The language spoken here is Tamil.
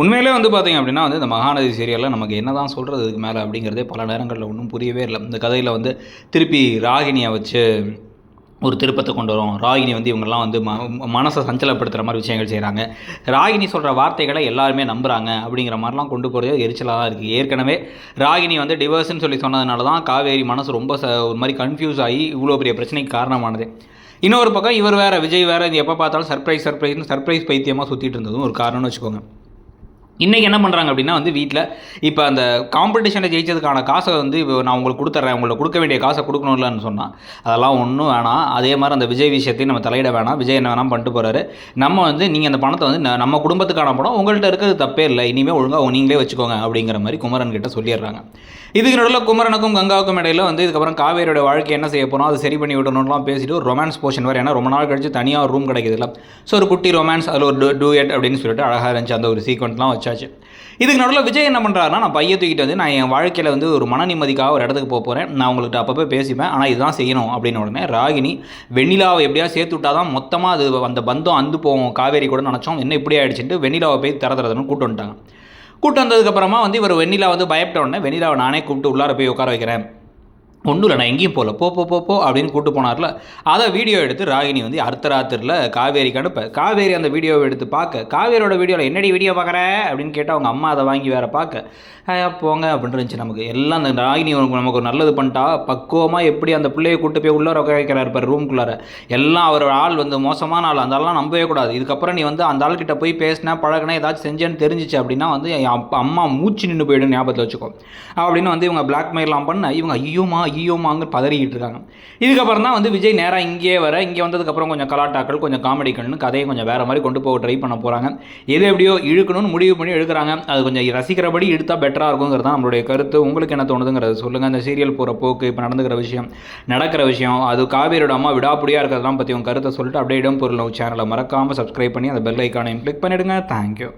உண்மையிலே வந்து பார்த்தீங்க அப்படின்னா வந்து இந்த மகாநதி சீரியலில் நமக்கு என்ன தான் சொல்கிறது இதுக்கு மேலே அப்படிங்கிறதே பல நேரங்களில் ஒன்றும் புரியவே இல்லை. இந்த கதையில் வந்து திருப்பி ராகினியை வச்சு ஒரு திருப்பத்தை கொண்டு வரும். ராகினி வந்து இவங்கெல்லாம் வந்து ம மனசை சஞ்சலப்படுத்துகிற மாதிரி விஷயங்கள் செய்கிறாங்க ராகினி சொல்கிற வார்த்தைகளை எல்லாருமே நம்புகிறாங்க அப்படிங்கிற மாதிரிலாம் கொண்டு போகிறது எரிச்சலாக தான் இருக்குது ஏற்கனவே ராகினி வந்து டிவர்ஸ்ன்னு சொல்லி சொன்னதுனால தான் காவேரி மனசு ரொம்ப ச ஒரு மாதிரி கன்ஃபியூஸ் ஆகி இவ்வளோ பெரிய பிரச்சனைக்கு காரணமானது. இன்னொரு பக்கம் இவர் வேறு விஜய் வேறு இது எப்போ பார்த்தாலும் சர்ப்ரைஸ் சர்ப்ரைஸ்னு சர்ப்ரைஸ் பைத்தியமாக சுற்றிட்டு இருந்ததும் ஒரு காரணம்னு வச்சுக்கோங்க. இன்றைக்கி என்ன பண்ணுறாங்க அப்படின்னா வந்து வீட்டில் இப்போ அந்த காம்படிஷனை ஜெயிச்சதுக்கான காசை வந்து இப்போ நான் உங்களுக்கு கொடுத்துட்றேன் உங்களுக்கு கொடுக்க வேண்டிய காசை கொடுக்கணும்லன்னு சொன்னால் அதெல்லாம் ஒன்றும் வேணாம். அதே மாதிரி அந்த விஜய் விஷயத்தையும் நம்ம தலையிட வேணாம். விஜய் என்ன வேணாம் பண்ணிட்டு போகிறாரு நம்ம வந்து நீங்கள் அந்த பணத்தை வந்து ந- நம்ம குடும்பத்துக்கான பணம் உங்கள்கிட்ட இருக்கிறது தப்பே இல்லை. இனிமேல் ஒழுங்காக நீங்களே வச்சுக்கோங்க அப்படிங்கிற மாதிரி குமரன் கிட்ட சொல்லிடுறாங்க. இதுக்கு நடுவில் குமரனுக்கும் கங்காவுக்கும் இடையில வந்து இதுக்கப்புறம் காவேரியோட வாழ்க்கை என்ன செய்ய போகிறோம் அதை சரி பண்ணி விடணும்லாம் பேசிட்டு ஒரு ரொமான்ஸ் போர்ஷன் வேறு ஏன்னா ரொம்ப நாள் கழிச்சு தனியாக ஒரு ரூம் கிடைக்குதுல்ல. ஸோ ஒரு குட்டி ரொமான்ஸ் அதில் ஒரு டூ டூயட் அப்படின்னு சொல்லிட்டு அழகாக இருந்துச்சு. அந்த ஒரு சீக்வெண்ட்லாம் வச்சாச்சு இதுக்கு நடுவில் விஜய் என்ன பண்ணுறாருன்னா நான் பைய தூக்கிட்டு வந்து நான் என் வாழ்க்கையில் வந்து ஒரு மன நிம்மதிக்காக ஒரு இடத்துக்கு போக போகிறேன் நான் உங்கள்கிட்ட அப்பப்போ பேசிப்பேன். ஆனால் இதுதான் செய்யணும் அப்படின்னு உடனே ராகினி வெண்ணிலாவை எப்படியா சேர்த்து விட்டா தான் மொத்தமாக அது அந்த பந்தம் அந்து போவோம் காவேரி கூட நினச்சோம். என்ன இப்படி ஆயிடுச்சுட்டு வெண்ணிலாவை போய் தர தரதுன்னு கூட்டு வந்துட்டாங்க. கூட்டு வந்ததுக்கப்புறமா வந்து இவர் வெண்ணிலா வந்து பயப்பட்ட உடனே வெண்ணிலாவை நானே கூப்பிட்டு உள்ளார போய் உட்கார வைக்கிறேன். ஒன்றும் இல்லை நான் எங்கேயும் போகல. போ போ போ போ அப்படின்னு கூட்டு போனார்ல. அதை வீடியோ எடுத்து ராகினி வந்து அர்த்த ராத்திரில் காவேரிக்கு அனுப்ப. காவேரி அந்த வீடியோவை எடுத்து பார்க்க. காவேரியோட வீடியோவில் என்னடி வீடியோ பார்க்குற? அப்படின்னு கேட்டால் அவங்க அம்மா அதை வாங்கி வேற பார்க்க. போங்க அப்படின்னு இருந்துச்சு நமக்கு. எல்லாம் அந்த ராகினி நமக்கு ஒரு நல்லது பண்ணிட்டா. பக்குவமாக எப்படி அந்த பிள்ளையை கூட்டு போய் உள்ளார உட்கார வைக்கிறார் பாரு ரூம்குள்ளார எல்லாம் அவர் ஆள் வந்து மோசமான ஆள். அந்த ஆள்லாம் நம்பவே கூடாது. இதுக்கப்புறம் நீ வந்து அந்த ஆள்கிட்ட போய் பேசினா பழகினா ஏதாச்சும் செஞ்சேன்னு தெரிஞ்சிச்சு அப்படின்னா வந்து அம்மா மூச்சு நின்று போயிடும் ஞாபகத்தில் வச்சுக்கோ. அப்படின்னு வந்து இவங்க பிளாக்மெயிலாம் பண்ண இவங்க ஐயோமா ஐயோமாங்க பதறிக்கிட்டு இருக்காங்க. இதுக்கப்புறம் தான் வந்து விஜய் நேராக இங்கேயே வர இங்கே வந்ததுக்கப்புறம் கொஞ்சம் கலாட்டாக்கள் கொஞ்சம் காமெடிக்கள்னு கதையை கொஞ்சம் வேறு மாதிரி கொண்டு போக ட்ரை பண்ண போகிறாங்க எது எப்படியோ இழுக்கணும்னு முடிவு பண்ணி எடுக்கிறாங்க. அது கொஞ்சம் ரசிக்கிறபடி எடுத்தால் பெட்டராக இருக்குங்கிறது தான் நம்மளுடைய கருத்து. உங்களுக்கு என்ன தோணுதுங்கிறது சொல்லுங்கள் அந்த சீரியல் போகிற போக்கு இப்போ நடந்துக்கிற விஷயம் நடக்கிற விஷயம் அது காவேரியோட அம்மா விடாப்புடியாக இருக்கிறதெல்லாம் பற்றி உங்கள் கருத்தை சொல்லிட்டு அப்படியே இடம் பொருள் சேனலை மறக்காமல் சப்ஸ்கிரைப் பண்ணி அந்த பெல் ஐக்கானையும் கிளிக் பண்ணிவிடுங்க தேங்க்யூ